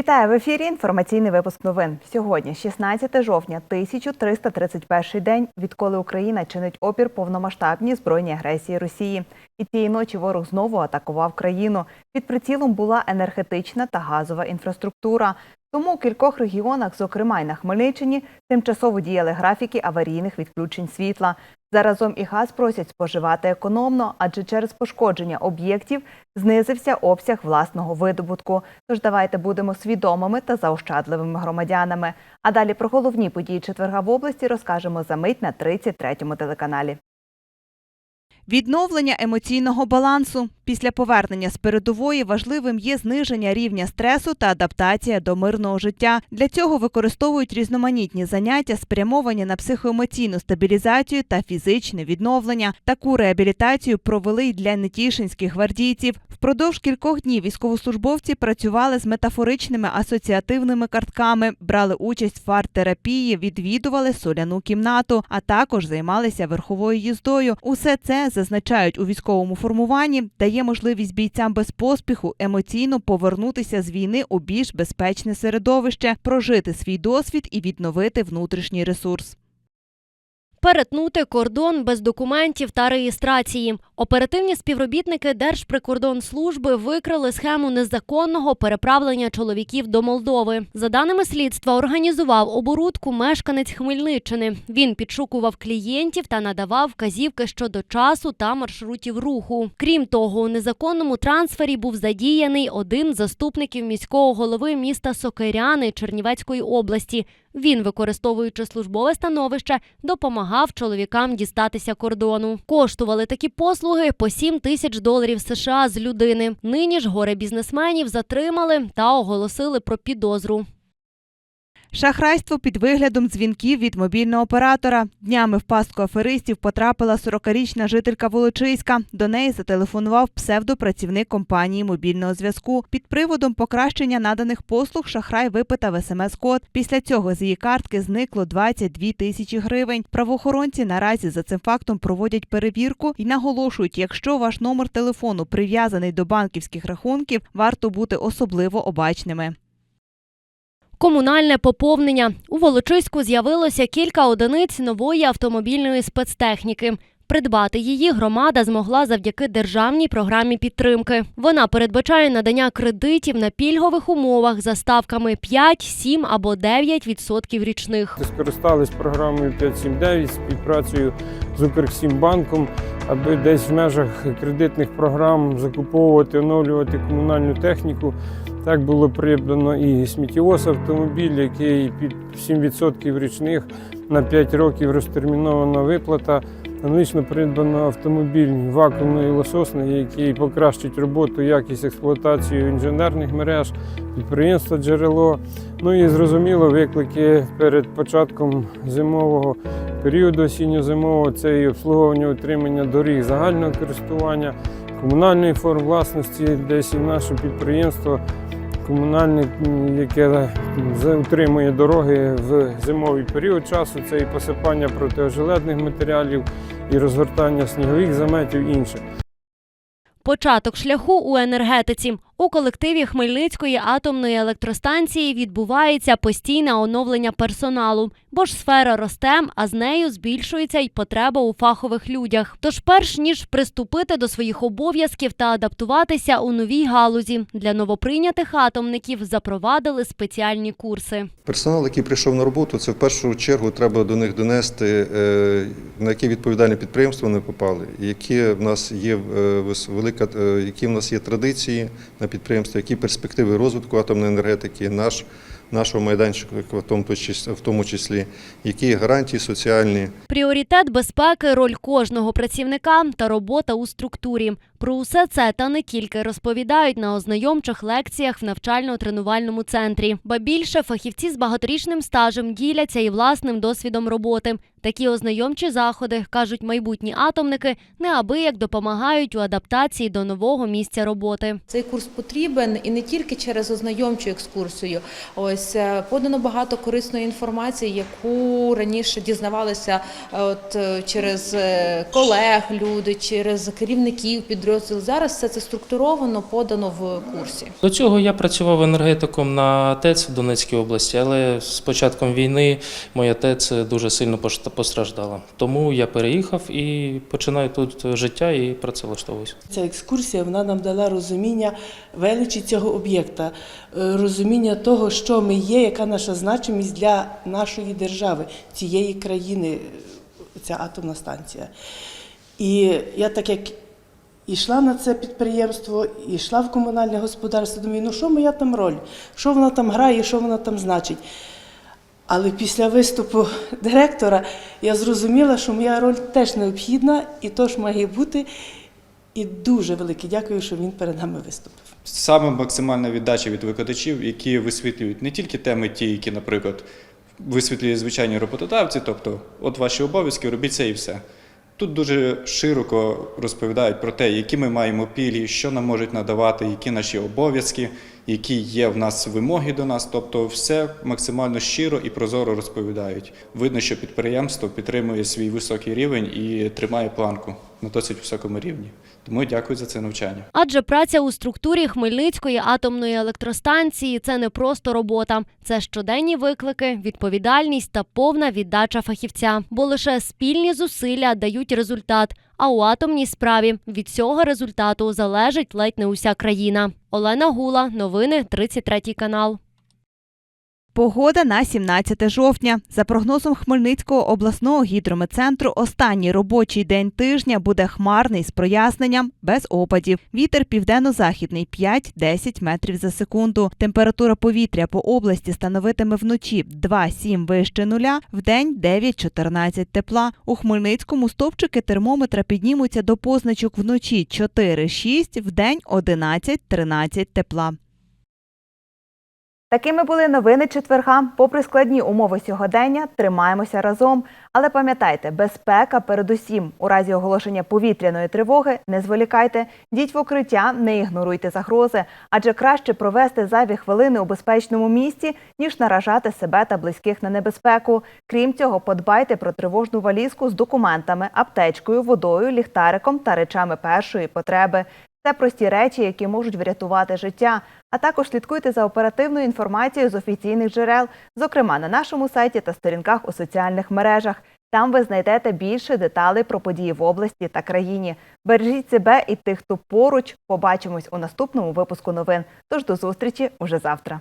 Вітаю в ефірі. Інформаційний випуск новин. Сьогодні, 16 жовтня, 1331 день, відколи Україна чинить опір повномасштабній збройній агресії Росії. І цієї ночі ворог знову атакував країну. Під прицілом була енергетична та газова інфраструктура. Тому у кількох регіонах, зокрема й на Хмельниччині, тимчасово діяли графіки аварійних відключень світла. Заразом і газ просять споживати економно, адже через пошкодження об'єктів знизився обсяг власного видобутку. Тож давайте будемо свідомими та заощадливими громадянами. А далі про головні події четверга в області розкажемо за мить на 33-му телеканалі. Відновлення емоційного балансу після повернення з передової важливим є зниження рівня стресу та адаптація до мирного життя. Для цього використовують різноманітні заняття, спрямовані на психоемоційну стабілізацію та фізичне відновлення. Таку реабілітацію провели й для нетішинських гвардійців. Впродовж кількох днів військовослужбовці працювали з метафоричними асоціативними картками, брали участь в арт-терапії, відвідували соляну кімнату, а також займалися верховою їздою. Усе це зазначають у військовому формуванні, дає можливість бійцям без поспіху емоційно повернутися з війни у більш безпечне середовище, прожити свій досвід і відновити внутрішній ресурс. Перетнути кордон без документів та реєстрації. Оперативні співробітники Держприкордонслужби викрили схему незаконного переправлення чоловіків до Молдови. За даними слідства, організував оборудку мешканець Хмельниччини. Він підшукував клієнтів та надавав вказівки щодо часу та маршрутів руху. Крім того, у незаконному трансфері був задіяний один заступників міського голови міста Сокиряни Чернівецької області. Він, використовуючи службове становище, допомагав чоловікам дістатися кордону. Коштували такі послуги по 7 тисяч доларів США з людини. Нині ж горе бізнесменів затримали та оголосили про підозру. Шахрайство під виглядом дзвінків від мобільного оператора. Днями в пастку аферистів потрапила 40-річна жителька Волочиська. До неї зателефонував псевдопрацівник компанії мобільного зв'язку. Під приводом покращення наданих послуг шахрай випитав смс-код. Після цього з її картки зникло 22 тисячі гривень. Правоохоронці наразі за цим фактом проводять перевірку і наголошують, якщо ваш номер телефону прив'язаний до банківських рахунків, варто бути особливо обачними. Комунальне поповнення у Волочиську з'явилося кілька одиниць нової автомобільної спецтехніки. Придбати її громада змогла завдяки державній програмі підтримки. Вона передбачає надання кредитів на пільгових умовах за ставками 5, 7 або 9 відсотків річних. Скористались програмою 579 співпрацею з Укрексімбанком, аби десь в межах кредитних програм закуповувати, оновлювати комунальну техніку. Так було придбано і сміттєвоз автомобіль, який під 7% річних на 5 років розтермінована виплата. Аналогічно придбано автомобіль вакуумної лососної, який покращить роботу, якість експлуатацію інженерних мереж, підприємства джерело. Ну і зрозуміло, виклики перед початком зимового періоду осінньо-зимового це і обслуговування утримання доріг загального користування, комунальної форм власності, десь і наше підприємство комунальне, м, яке утримує дороги в зимовий період часу. Це і посипання протиожеледних матеріалів, і розгортання снігових заметів інше. Початок шляху у енергетиці. У колективі Хмельницької атомної електростанції відбувається постійне оновлення персоналу, бо ж сфера росте, а з нею збільшується й потреба у фахових людях. Тож, перш ніж приступити до своїх обов'язків та адаптуватися у новій галузі, для новоприйнятих атомників запровадили спеціальні курси. Персонал, який прийшов на роботу, це в першу чергу треба до них донести, е, на яке відповідальне підприємство вони попали, які в нас є е, велика, е, які в нас є традиції на підприємстві, які перспективи розвитку атомної енергетики, наш, нашого майданчика в тому числі, які гарантії соціальні. Пріоритет безпеки, роль кожного працівника та робота у структурі. Про усе це та не тільки розповідають на ознайомчих лекціях в навчально-тренувальному центрі. Ба більше фахівці з багаторічним стажем діляться і власним досвідом роботи. Такі ознайомчі заходи, кажуть майбутні атомники, неабияк допомагають у адаптації до нового місця роботи. Цей курс потрібен і не тільки через ознайомчу екскурсію. Ось е, подано багато корисної інформації, яку раніше дізнавалися е, от е, через колег, люди, через керівників підрозділів. Зараз все це структуровано подано в курсі. До цього я працював енергетиком на ТЕЦ в Донецькій області, але з початком війни моя ТЕЦ дуже сильно пош- постраждала. Тому я переїхав і починаю тут життя і працевлаштовуюсь. Ця екскурсія вона нам дала розуміння величі цього об'єкта, е, розуміння того, що ми є, яка наша значимість для нашої держави, цієї країни, е, ця атомна станція. І я так як йшла на це підприємство, і йшла в комунальне господарство, думаю, ну що моя там роль, що вона там грає, що вона там значить. Але після виступу директора я зрозуміла, що моя роль теж необхідна і теж має бути. І дуже велике дякую, що він перед нами виступив. Саме максимальна віддача від викладачів, які висвітлюють не тільки теми, ті, які, наприклад, висвітлюють звичайні роботодавці, тобто, от ваші обов'язки, робіть це і все. Тут дуже широко розповідають про те, які ми маємо пільги, що нам можуть надавати, які наші обов'язки, які є в нас вимоги до нас. Тобто, все максимально щиро і прозоро розповідають. Видно, що підприємство підтримує свій високий рівень і тримає планку на досить високому рівні. Тому дякую за це навчання. Адже праця у структурі Хмельницької атомної електростанції це не просто робота, це щоденні виклики, відповідальність та повна віддача фахівця. Бо лише спільні зусилля дають результат. А у атомній справі від цього результату залежить ледь не уся країна. Олена Гула, новини 33 канал. Погода на 17 жовтня. За прогнозом Хмельницького обласного гідрометцентру, останній робочий день тижня буде хмарний з проясненням, без опадів. Вітер південно-західний 5-10 метрів за секунду. Температура повітря по області становитиме вночі 2-7 вище нуля, вдень 9-14 тепла. У Хмельницькому стовпчики термометра піднімуться до позначок вночі 4-6, вдень 11-13 тепла. Такими були новини четверга. Попри складні умови сьогодення, тримаємося разом. Але пам'ятайте, безпека передусім. У разі оголошення повітряної тривоги не зволікайте, діть в укриття, не ігноруйте загрози, адже краще провести зайві хвилини у безпечному місці, ніж наражати себе та близьких на небезпеку. Крім цього, подбайте про тривожну валізку з документами, аптечкою, водою, ліхтариком та речами першої потреби. Це прості речі, які можуть врятувати життя. А також слідкуйте за оперативною інформацією з офіційних джерел, зокрема на нашому сайті та сторінках у соціальних мережах. Там ви знайдете більше деталей про події в області та країні. Бережіть себе і тих, хто поруч. Побачимось у наступному випуску новин. Тож до зустрічі уже завтра.